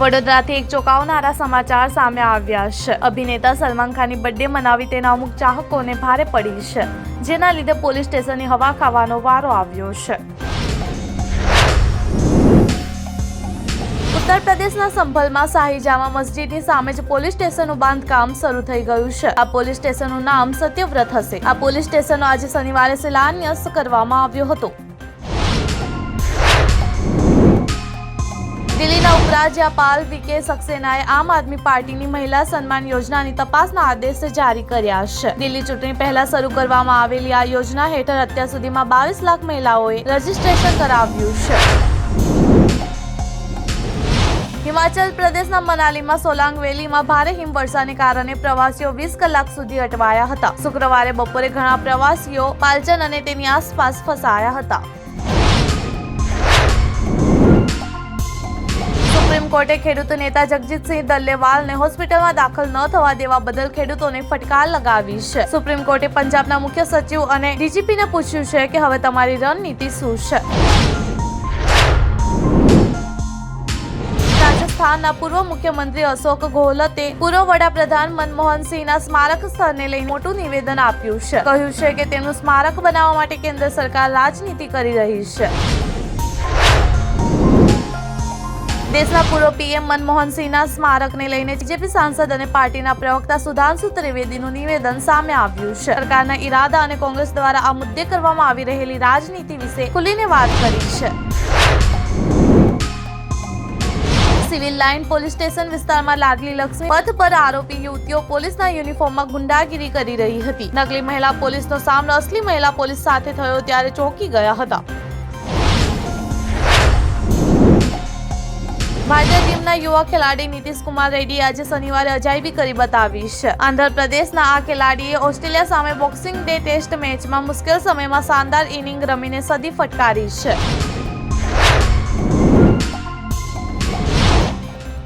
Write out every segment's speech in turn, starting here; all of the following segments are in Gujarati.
વડોદરાથી એક ચોંકાવનારા સમાચાર સામે આવ્યા છે. અભિનેતા સલમાન ખાનની બર્થડે મનાવી તેના અમુક ચાહકોને ભારે પડી છે, જેના લીધે પોલીસ સ્ટેશનની હવા ખાવાનો વારો આવ્યો છે. ઉત્તર પ્રદેશના સંભલમાં શાહીજામા મસ્જિદની સામે જ પોલીસ સ્ટેશનનું બાંધકામ શરૂ થઈ ગયું છે. આ પોલીસ સ્ટેશનનું નામ સત્યવ્રત હશે. આ પોલીસ સ્ટેશનનો આજે શનિવારે શિલાન્યાસ કરવામાં આવ્યો હતો. દિલ્હીના વી કે સક્સેનાએ આમ આદમી પાર્ટીની મહિલા સન્માન યોજનાની તપાસના આદેશ જારી કર્યા છે. દિલ્હી ચૂંટણી પહેલા શરૂ કરવામાં આવેલી આ યોજના હેઠળ અત્યાર સુધીમાં બાવીસ લાખ મહિલાઓએ રજીસ્ટ્રેશન કરાવ્યું છે. હિમાચલ પ્રદેશના મનાલીમાં સોલાંગ વેલીમાં ભારે હિમવર્ષાને કારણે પ્રવાસીઓ વીસ કલાક સુધી અટવાયા હતા. શુક્રવારે બપોરે ઘણા પ્રવાસીઓ પાલચન અને તેની આસપાસ ફસાયા હતા. સુપ્રીમ કોર્ટે ખેડૂત નેતા જગજીતસિંહ દલ્લેવાલને હોસ્પિટલમાં દાખલ ન થવા દેવા બદલ ખેડૂતોને ફટકાર લગાવી છે. સુપ્રીમ કોર્ટે પંજાબના મુખ્ય સચિવ અને ડીજીપીને પૂછ્યું છે કે હવે તમારી રણનીતિ શું છે? રાજસ્થાનના પૂર્વ મુખ્યમંત્રી અશોક ગેહલોતે પૂર્વ વડાપ્રધાન મનમોહન સિંહના સ્મારક સ્થળને લઈ મોટું નિવેદન આપ્યું છે. કહ્યું છે કે તેમનું સ્મારક બનાવવા માટે કેન્દ્ર સરકાર રાજનીતિ કરી રહી છે. દેશના પૂર્વ પીએમ મનમોહનસિંહના સ્મારકને લઈને બીજેપી સાંસદ અને પાર્ટીના પ્રવક્તા સુધાંશુ ત્રિવેદીનું નિવેદન સામે આવ્યું છે. સરકારના ઈરાદા અને કોંગ્રેસ દ્વારા આ મુદ્દે કરવામાં આવી રહેલી રાજનીતિ વિશે ખુલીને વાત કરી છે. સિવિલ લાઇન પોલીસ સ્ટેશન વિસ્તારમાં લાડલી લક્ષ્મી પથ પર આરોપી યુવતીઓ પોલીસના યુનિફોર્મમાં ગુંડાગીરી કરી રહી હતી. નકલી મહિલા પોલીસનો સામનો અસલી મહિલા પોલીસ સાથે થયો ત્યારે ચોંકી ગયા હતા. ભારતીય ટીમના યુવા ખેલાડી નીતિશ કુમાર રેડ્ડીએ આજે શનિવારે અજાયબી કરી બતાવી છે. આંધ્રપ્રદેશના આ ખેલાડીએ ઓસ્ટ્રેલિયા સામે બોક્સિંગ ડે ટેસ્ટ મેચમાં મુશ્કેલ સમયમાં શાનદાર ઇનિંગ રમીને સદી ફટકારી છે.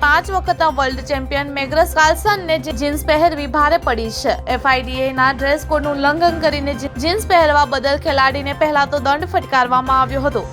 પાંચ વખતના વર્લ્ડ ચેમ્પિયન મેગ્રસ કાર્લસનને જીન્સ પહેરવી ભારે પડી છે. એફઆઈડીએ ના ડ્રેસ કોડનું ઉલ્લંઘન કરીને જીન્સ પહેરવા બદલ ખેલાડીને પહેલા તો દંડ ફટકારવામાં આવ્યો હતો.